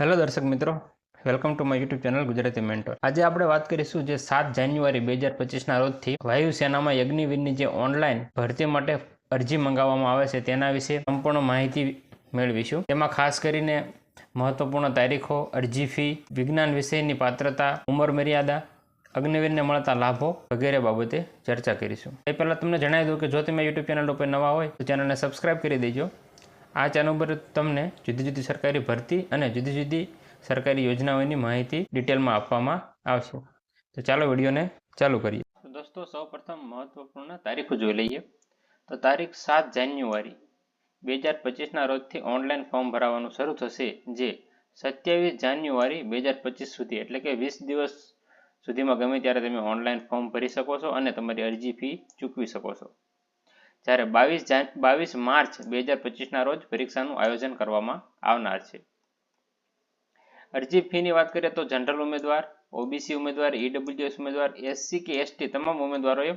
Hello દર્શક મિત્રો welcome to my YouTube channel Gujarati mentor આજે આપણે વાત કરીશું જે સાત જાન્યુઆરી બે હજાર પચીસના રોજથી વાયુસેનામાં યજ્ઞવીરની જે ઓનલાઈન ભરતી માટે અરજી મંગાવવામાં આવે છે તેના વિશે સંપૂર્ણ માહિતી મેળવીશું. તેમાં ખાસ કરીને મહત્વપૂર્ણ તારીખો, અરજી ફી વિજ્ઞાન વિષયની પાત્રતા, ઉંમર મર્યાદા, અગ્નિવીરને મળતા લાભો વગેરે બાબતે ચર્ચા કરીશું. એ પહેલાં તમને જણાવી દઉં કે જો તમે યુટ્યુબ ચેનલ ઉપર નવા હોય તો ચેનલને સબસ્ક્રાઇબ કરી દેજો. આ ચેનલ પર તમને જુદી જુદી સરકારી ભરતી અને જુદી જુદી સરકારી યોજનાઓની માહિતી ડિટેલમાં આપવામાં આવશે. તો ચાલો વિડીયોને ચાલુ કરીએ. તો દોસ્તો, સૌપ્રથમ મહત્વપૂર્ણ તારીખો જોઈ લઈએ. તો તારીખ સાત જાન્યુઆરી, બે હજાર પચીસના રોજથી ઓનલાઈન ફોર્મ ભરાવાનું શરૂ થશે, જે સત્યાવીસ જાન્યુઆરી બે હજાર પચીસ સુધી, એટલે કે વીસ દિવસ સુધીમાં ગમે ત્યારે તમે ઓનલાઈન ફોર્મ ભરી શકો છો અને તમારી અરજી ફી ચૂકવી શકો છો. જ્યારે બાવીસ જાન બાવીસ માર્ચ બે હજાર પચીસના રોજ પરીક્ષાનું આયોજન કરવામાં આવનાર છે. અરજી ફીની વાત કરીએ તો જનરલ ઉમેદવાર, ઓબીસી ઉમેદવાર, ઈડબ્લ્યુએસ ઉમેદવાર, એસસી કે એસટી તમામ ઉમેદવારોએ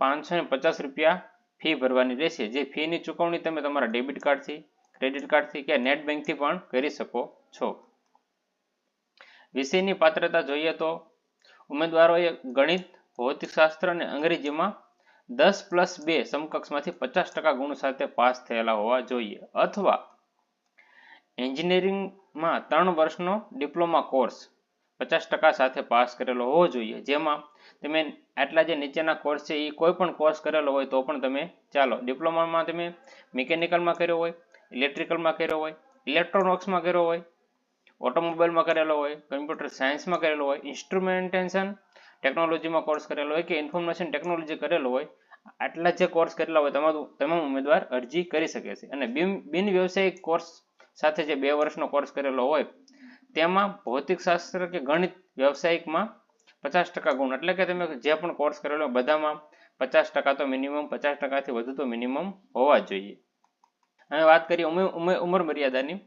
પાંચસો પચાસ રૂપિયા ફી ભરવાની રહેશે. જે ફીની ચૂકવણી તમે તમારા ડેબિટ કાર્ડથી, ક્રેડિટ કાર્ડથી કે નેટ બેંકથી પણ કરી શકો છો. વિષયની પાત્રતા જોઈએ તો ઉમેદવારોએ ગણિત, ભૌતિકશાસ્ત્ર અને અંગ્રેજીમાં દસ પ્લસ બે સમકક્ષમાંથી પચાસ ટકા ગુણ સાથે પાસ થયેલા હોવા જોઈએ. અથવા એન્જિનિયરિંગમાં ત્રણ વર્ષનો ડિપ્લોમા કોર્સ પચાસ ટકા સાથે પાસ કરેલો હોવો જોઈએ. જેમાં તમે આટલા જે નીચેના કોર્સ છે, એ કોઈ પણ કોર્સ કરેલો હોય તો પણ તમે ચાલો, ડિપ્લોમામાં તમે મિકેનિકલમાં કર્યો હોય, ઇલેક્ટ્રિકલમાં કર્યો હોય, ઇલેક્ટ્રોનિક્સમાં કર્યો હોય, ઓટોમોબાઈલમાં કરેલો હોય, કમ્પ્યુટર સાયન્સમાં કરેલો હોય, ઇન્સ્ટ્રુમેન્ટેશન ટેકનોલોજીમાં કોર્સ કરેલો હોય કે ઇન્ફોર્મેશન ટેકનોલોજી કરેલો હોય આટલા જે કોર્સ કરેલા હોય તમારું તમામ ઉમેદવાર અરજી કરી શકે છે. અને બિન વ્યવસાયિક કોર્સ સાથે જે બે વર્ષનો કોર્સ કરેલો હોય, તેમાં ભૌતિકશાસ્ત્ર કે ગણિત વ્યવસાયિકમાં પચાસ ટકા ગુણ. એટલે કે તમે જે પણ કોર્સ કરેલો બધામાં પચાસ ટકા તો મિનિમમ પચાસ ટકાથી વધુ તો મિનિમમ હોવા જોઈએ. હવે વાત કરીએ ઉંમર મર્યાદાની.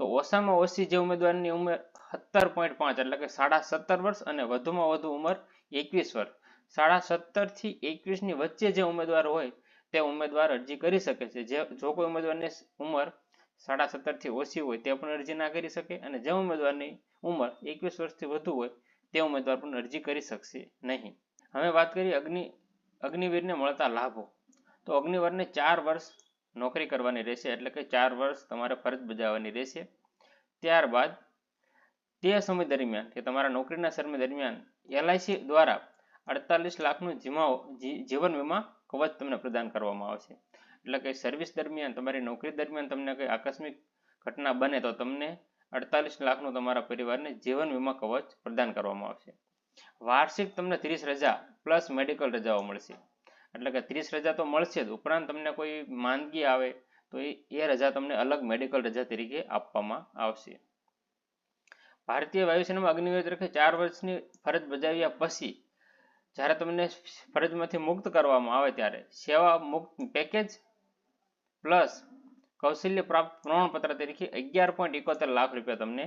તો ઓછામાં ઓછી જે ઉમેદવારની ઉંમર સત્તર પોઈન્ટ પાંચ, એટલે કે સાડા સત્તર વર્ષ અને વધુમાં વધુ ઉંમર એકવીસ વર્ષ. સાડા સત્તરથી એકવીસની વચ્ચે જે ઉમેદવાર હોય તે ઉમેદવાર અરજી કરી શકે છે. જે, જો કોઈ ઉમેદવારની ઉંમર સાડા સત્તરથી ઓછી હોય તે પણ અરજી ના કરી શકે અને જે ઉમેદવારની ઉંમર એકવીસ વર્ષથી વધુ હોય તે ઉમેદવાર પણ અરજી કરી શકશે નહીં. હવે વાત કરીએ અગ્નિ, અગ્નિવીરને મળતા લાભો. તો અગ્નિવીરને ચાર વર્ષ નોકરી કરવાની રહેશે એટલે કે ચાર વર્ષ તમારે ફરજ બજાવવાની રહેશે. ત્યારબાદ તે સમય દરમિયાન કે તમારા નોકરીના સમય દરમિયાન એલઆઈસી દ્વારા અડતાલીસ લાખનું જીમાઓ જીવન વીમા કવચ તમને પ્રદાન કરવામાં આવશે. એટલે કે સર્વિસ દરમિયાન, તમારી નોકરી દરમિયાન તમને કંઈ આકસ્મિક ઘટના બને તો તમને અડતાલીસ લાખનું તમારા પરિવારને જીવન વીમા કવચ પ્રદાન કરવામાં આવશે. વાર્ષિક તમને ત્રીસ રજા પ્લસ મેડિકલ રજાઓ મળશે. એટલે કે ત્રીસ રજા તો મળશે જ, ઉપરાંત તમને કોઈ માંદગી આવે તો એ રજા તમને અલગ મેડિકલ રજા તરીકે આપવામાં આવશે. ભારતીય વાયુસેનામાં અગ્નિવીર તરીકે ચાર વર્ષની ફરજ બજાવ્યા પછી જ્યારે તમને ફરજમાંથી મુક્ત કરવામાં આવે ત્યારે સેવા મુક્ત પેકેજ પ્લસ કૌશલ્ય પ્રાપ્ત પ્રમાણપત્ર તરીકે અગિયાર પોઈન્ટ એકોતેર લાખ રૂપિયા તમને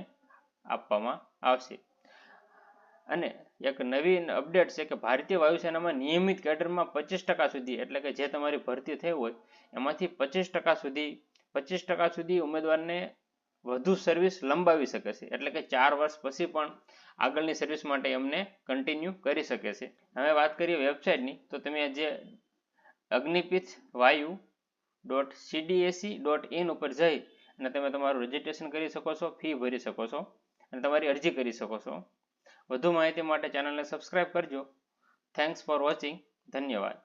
આપવામાં આવશે. અને એક નવી અપડેટ છે કે ભારતીય વાયુસેનામાં નિયમિત કેડરમાં પચીસ ટકા સુધી એટલે કે જે તમારી ભરતી થઈ હોય એમાંથી પચીસ ટકા સુધી, પચીસ ટકા સુધી ઉમેદવારને વધુ સર્વિસ લંબાવી શકે છે. એટલે કે ચાર વર્ષ પછી પણ આગળની સર્વિસ માટે એમને કન્ટિન્યુ કરી શકે છે. હવે વાત કરીએ વેબસાઇટની તો તમે જે અગ્નિપીથ વાયુ ડોટ સીડીએસી ડોટ ઇન ઉપર જઈ અને તમે તમારું રજીસ્ટ્રેશન કરી શકો છો ફી ભરી શકો છો અને તમારી અરજી કરી શકો છો. વધુ માહિતી માટે ચેનલને સબસ્ક્રાઈબ કરજો. થેન્ક્સ ફોર વોચિંગ ધન્યવાદ.